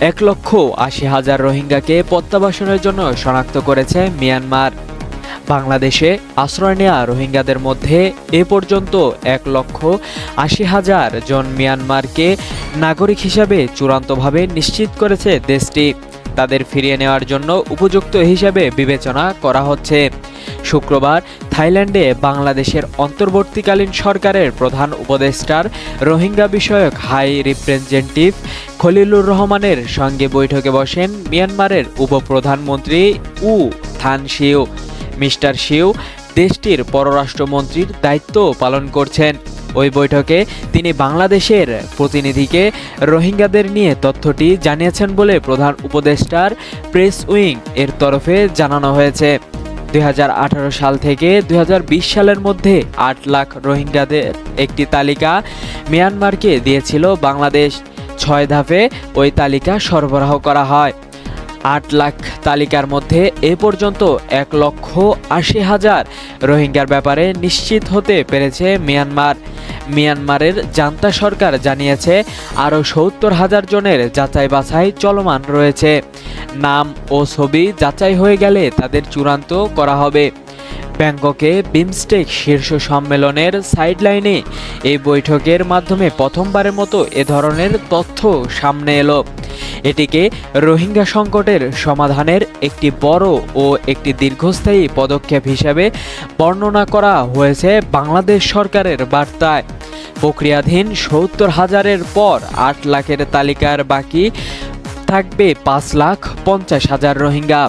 এক লক্ষ আশি হাজার রোহিঙ্গাকে প্রত্যাবাসনের জন্য শনাক্ত করেছে মিয়ানমার। বাংলাদেশে আশ্রয় নেওয়া রোহিঙ্গাদের মধ্যে এ পর্যন্ত এক লক্ষ আশি হাজার জন মিয়ানমারকে নাগরিক হিসাবে চূড়ান্তভাবে নিশ্চিত করেছে দেশটি। তাদের ফিরিয়ে নেওয়ার জন্য উপযুক্ত হিসাবে বিবেচনা করা হচ্ছে। শুক্রবার থাইল্যান্ডে বাংলাদেশের অন্তর্বর্তীকালীন সরকারের প্রধান উপদেষ্টার রোহিঙ্গা বিষয়ক হাই রিপ্রেজেন্টেটিভ খলিলুর রহমানের সঙ্গে বৈঠকে বসেন মিয়ানমারের উপপ্রধানমন্ত্রী উ থান শিউ মিস্টার শিউ দেশটির পররাষ্ট্রমন্ত্রীর দায়িত্ব পালন করছেন। ওই বৈঠকে তিনি বাংলাদেশের প্রতিনিধিকে রোহিঙ্গাদের নিয়ে তথ্যটি জানিয়েছেন বলে প্রধান উপদেষ্টার প্রেস উইং এর তরফে জানানো হয়েছে। দুই হাজার আঠারো সাল থেকে দুই হাজার বিশ সালের মধ্যে আট লাখ রোহিঙ্গাদের একটি তালিকা মিয়ানমারকে দিয়েছিল বাংলাদেশ। ছয় ধাপে ওই তালিকা সরবরাহ করা হয়। আট লাখ তালিকার মধ্যে এ পর্যন্ত এক লক্ষ আশি হাজার রোহিঙ্গার ব্যাপারে নিশ্চিত হতে পেরেছে মিয়ানমার। মিয়ানমারের জান্তা সরকার জানিয়েছে, আরও সত্তর হাজার জনের যাচাই বাছাই চলমান রয়েছে। নাম ও ছবি যাচাই হয়ে গেলে তাদের চূড়ান্ত করা হবে। ব্যাংককে বিমস্টেক শীর্ষ সম্মেলনের সাইডলাইনে এই বৈঠকের মাধ্যমে প্রথমবারের মতো এ ধরনের তথ্য সামনে এলো। এটিকে রোহিঙ্গা সংকটের সমাধানের একটি বড় ও একটি দীর্ঘস্থায়ী পদক্ষেপ হিসেবে বর্ণনা করা হয়েছে বাংলাদেশ সরকারের বার্তায়। প্রক্রিয়াধীন সত্তর হাজারের পর আট লাখের তালিকার বাকি থাকবে পাঁচ লাখ পঞ্চাশ হাজার রোহিঙ্গা।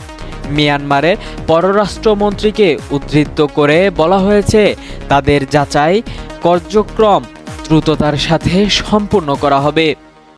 মিয়ানমারের পররাষ্ট্রমন্ত্রীকে উদ্ধৃত করে বলা হয়েছে তাদের যাচাই কার্যক্রম দ্রুততার সাথে সম্পূর্ণ করা হবে।